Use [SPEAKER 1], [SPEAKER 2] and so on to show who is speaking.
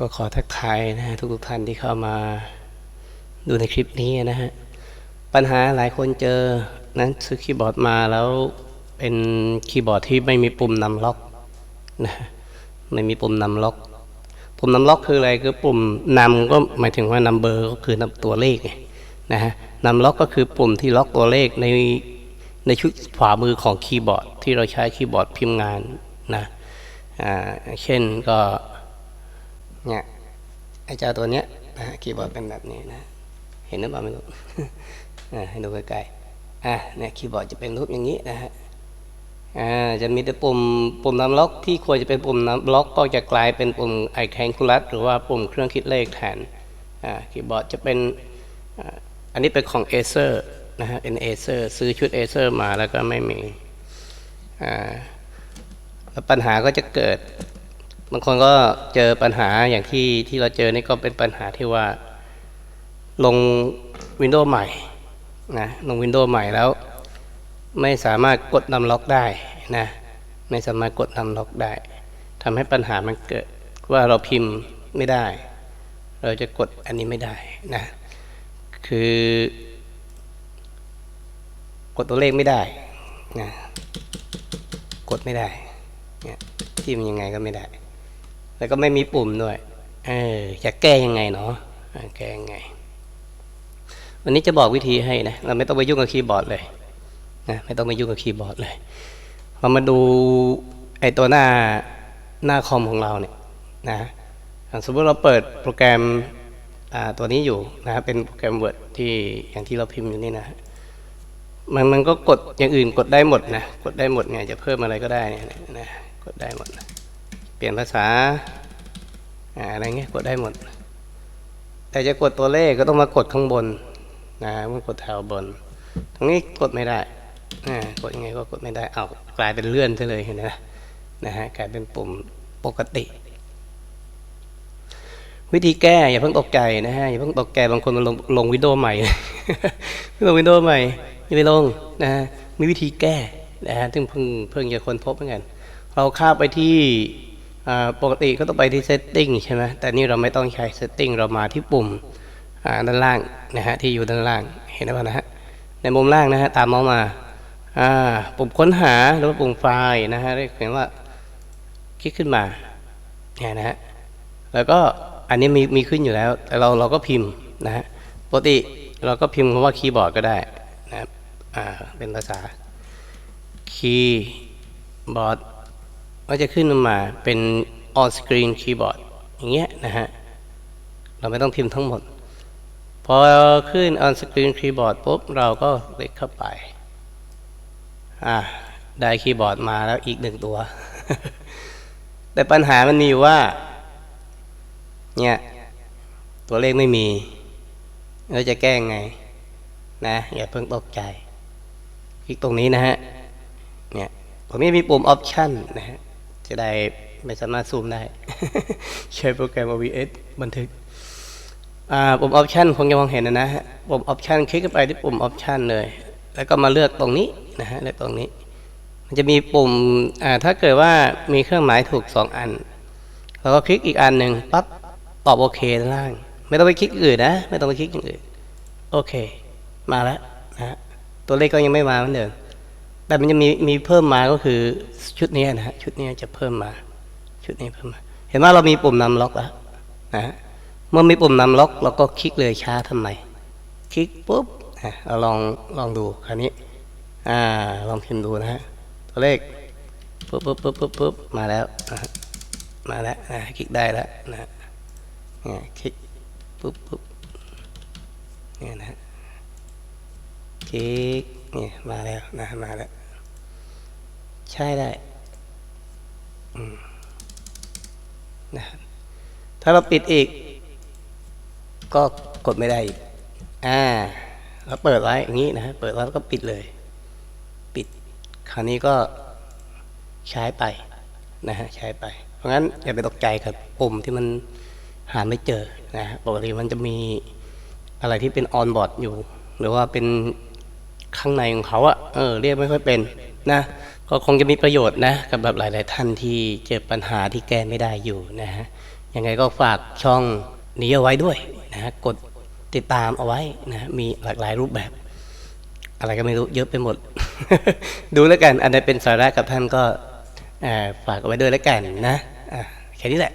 [SPEAKER 1] ก็ขอทักทายนะฮะทุกๆท่านที่เข้ามาดูในคลิปนี้นะฮะ ปัญหาหลายคนเจอนั้นซื้อคีย์บอร์ดมาแล้วเป็นคีย์บอร์ดที่ไม่มีปุ่มนำล็อกนะไม่มีปุ่มนำล็อก ปุ่มนำล็อกคืออะไรคือปุ่มนำก็หมายถึงว่านำเบอร์ก็คือนำตัวเลขไงนะฮะนำล็อกก็คือปุ่มที่ล็อกตัวเลขในในชุดขวามือของคีย์บอร์ด ที่เราใช้คีย์บอร์ดพิมพ์งานนะอ่าเช่นก็ เนี่ยไอ้เจ้าตัวเนี้ยนะคีย์บอร์ดเป็นแบบนี้นะเห็นหรือเปล่าไม่รู้อ่าให้ดูใกล้ๆอะเนี่ยคีย์บอร์ดจะเป็นรูปอย่างนี้นะฮะอ่าจะมีแต่ปุ่มปุ่มนำล็อกที่ควรจะเป็นปุ่มนำล็อกก็จะกลายเป็นปุ่มไอแคนคูลัสหรือว่าปุ่มเครื่องคิดเลขแทนอ่าคีย์บอร์ดจะเป็นอันนี้เป็นของ Acer นะฮะเป็น Acer ซื้อชุด Acer มาแล้วก็ไม่มีอ่าปัญหาก็จะเกิด บางคนก็เจอปัญหาอย่างที่ที่เราเจอนี่ก็เป็นปัญหาที่ว่าลงวินโดว์ใหม่นะลงวินโดว์ใหม่แล้ว ไม่สามารถกดนำล็อกได้นะไม่สามารถกดนำล็อกได้ทำให้ปัญหามันเกิดว่าเราพิมพ์ไม่ได้ เราจะกดอันนี้ไม่ได้นะคือกดตัวเลขไม่ได้นะกดไม่ได้เนี่ยพิมพ์ยังไงก็ไม่ได้ แล้วก็ไม่มีปุ่มด้วยเออจะแก้ยังไงเนาะแก้ยังไง วันนี้จะบอกวิธีให้นะเราไม่ต้องไปยุ่งกับคีย์บอร์ดเลยนะไม่ต้องไปยุ่งกับคีย์บอร์ดเลยเรามาดูไอตัวหน้าหน้าคอมของเราเนี่ยนะสมมติเราเปิดโปรแกรมอ่าตัวนี้อยู่นะเป็นโปรแกรม Word ที่อย่างที่เราพิมพ์อยู่นี่นะมันมันก็กดอย่างอื่นกดได้หมดนะ กดได้หมดไงจะเพิ่มอะไรก็ได้เนี่ยนะกดได้หมด เปลี่ยนภาษาอะไรเงี้ยกดได้หมด แต่จะกดตัวเลขก็ต้องมากดข้างบนนะมันกดแถวบน ตรงนี้กดไม่ได้นะกดยังไงก็กดไม่ได้เอากลายเป็นเลื่อนซะเลยเห็นไหมนะฮะกลายเป็นปุ่มปกติ วิธีแก้อย่าเพิ่งตกใจนะฮะอย่าเพิ่งตกใจบางคนมันลงลงวิดีโอใหม่ลงวิดีโอใหม่อย่าไปลงนะฮะมีวิธีแก้นะฮะซึ่งเพิ่งเพิ่งจะคนพบเหมือนกันเราข้าไปที่ ปกติก็ต้องไปที่ setting ใช่ไหมแต่นี่เราไม่ต้องใช้ setting เรามาที่ปุ่มด้านล่างนะฮะที่อยู่ด้านล่างเห็นไหมนะฮะในมุมล่างนะฮะตามมาส์มาปุ่มค้นหาหรือปุ่มไฟล์นะฮะเรียกเห็นว่าคลิกขึ้นมาเนี่ยนะฮะแล้วก็อันนี้มีมีขึ้นอยู่แล้ว แต่เราเราก็พิมพ์นะฮะปกติเราก็พิมพ์คำว่าคีย์บอร์ดก็ได้นะครับเป็นภาษาคีย์บอร์ด ก็จะขึ้นมาเป็น on screen keyboard อย่างเงี้ยนะฮะ เราไม่ต้องพิมพ์ทั้งหมด พอขึ้น on screen keyboard ปุ๊บ เราก็คลิกเข้าไป อ่าได้คีย์บอร์ดมาแล้วอีกหนึ่งตัว แต่ปัญหามันมีอยู่ว่า เนี่ย ตัวเลขไม่มีเราจะแก้งไง นะอย่าเพิ่งตกใจ คลิกตรงนี้นะฮะ เนี่ยตรงนี้มีปุ่ม option นะฮะ จะได้ไม่สามารถซูมได้ ใช้โปรแกรม OBS บันทึกปุ่ม option คงจะมองเห็นนะนะฮะปุ่ม option คลิกเข้าไปที่ปุ่ม option เลย แล้วก็มาเลือกตรงนี้นะฮะเลือกตรงนี้ มันจะมีปุ่มถ้าเกิดว่ามีเครื่องหมายถูกสองอันเราก็คลิกอีกอันหนึ่งปั๊บตอบโอเคด้านล่าง ไม่ต้องไปคลิกอื่นนะ ไม่ต้องไปคลิกอื่นโอเค มาแล้วนะฮะตัวเลขก็ยังไม่มาเหมือนเดิม แต่มันจะมีมีเพิ่มมาก็คือชุดนี้นะฮะชุดนี้จะเพิ่มมา ชุดนี้เพิ่มมา เห็นว่าเรามีปุ่มนำล็อกแล้วนะฮะเมื่อมีปุ่มนำล็อกเราก็คลิกเลยช้าทำไมคลิกปุ๊บอะเราลองลองดูคราวนี้อ่าลองพิมพ์ดูนะฮะตัวเลขปุ๊บปุ๊บปุ๊บปุ๊บปุ๊บมาแล้วนะฮะมาแล้วนะคลิกได้แล้วนะฮะเนี่ยคลิกปุ๊บปุ๊บเนี่ยนะฮะ คลิกนี่มาแล้วนะมาแล้ว ใช่ได้นะถ้าเราปิดอีก ก็กดไม่ได้อีกอ่าเราเปิดไว้อย่างนี้นะฮะเปิดไว้แล้วก็ปิดเลย ปิด คราวนี้ก็ใช้ไปนะฮะใช้ไป เพราะงั้นอย่าไปตกใจกับปุ่มที่มันหาไม่เจอนะปกติมันจะมีอะไรที่เป็นออนบอร์ดอยู่ หรือว่าเป็น ข้างในของเขาอะเออเรียกไม่ค่อยเป็นนะก็คงจะมีประโยชน์นะกับแบบหลาย ๆ ท่านที่เจอปัญหาที่แก้ไม่ได้อยู่นะฮะยังไงก็ฝากช่องนี้เอาไว้ด้วยนะฮะกดติดตามเอาไว้นะมีหลากหลายรูปแบบ อะไรก็ไม่รู้เยอะไปหมด ดูแล้วกัน อันไหนเป็นสาระกับท่านก็ฝากเอาไว้ด้วยแล้วกันนะะแค่นี้แหละ